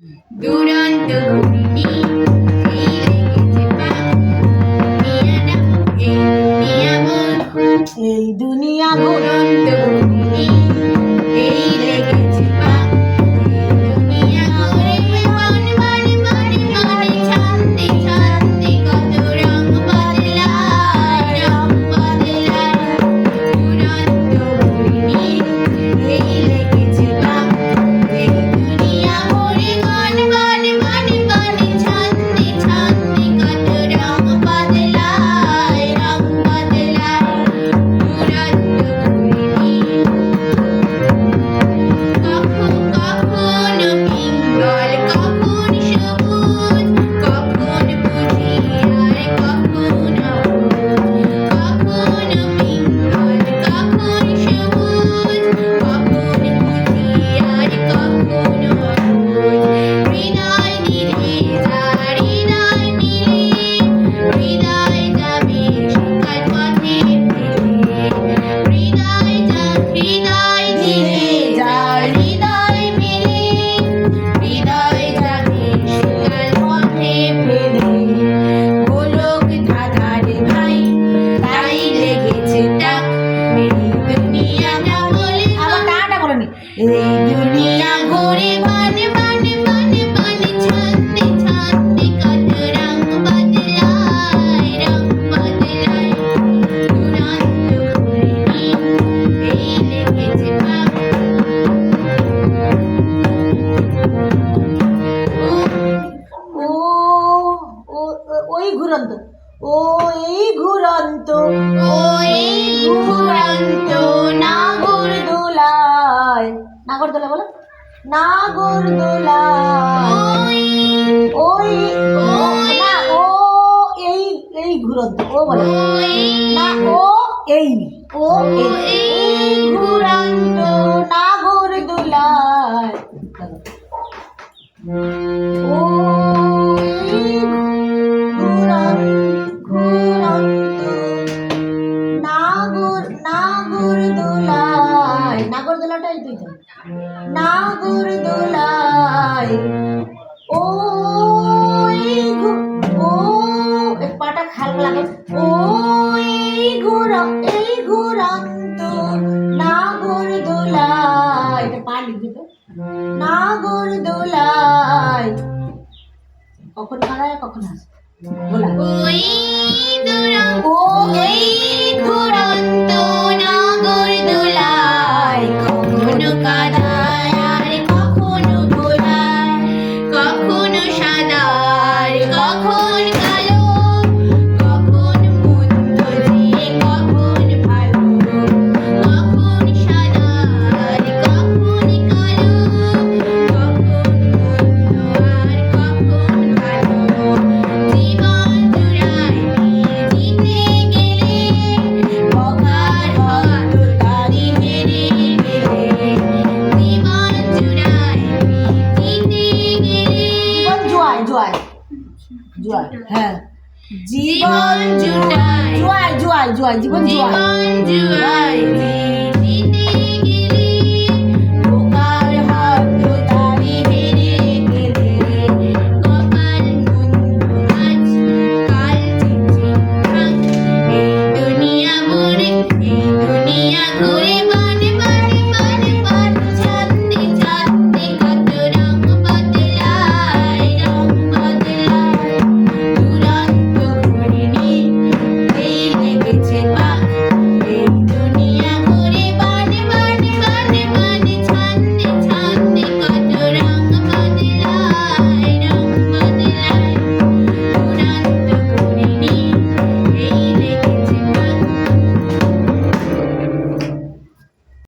দুরন্ত ঘূর্ণি এই দুনিয়া দুরন্ত ঘূর্ণি এই লেগেছে এই ঘুরন্ত। ও এই ঘুরন্ত। ও এই ঘুরন্ত নাগর দোলায় নাগর দোলা বলো? নাগর দোলায় ওই না, ও এই এই ঘুরন্ত। ও বলো। না, ও এই ও এই ঘুরন্ত নাগর দোলায় সাগর দোলায়। ও ও পাটা খাল লাগে। ও এই ঘোরা, এই ঘোরান্ত নাগর দোলায়। এটা পা লিখবি তো? নাগর দোলায়। কখন মারায় কখন আসে? বলা ওই হ্যাঁ জীবন জুড়াই জুয়াই জুয়াই জুয়াই জীবন জুয়াই জীবন জুয়াই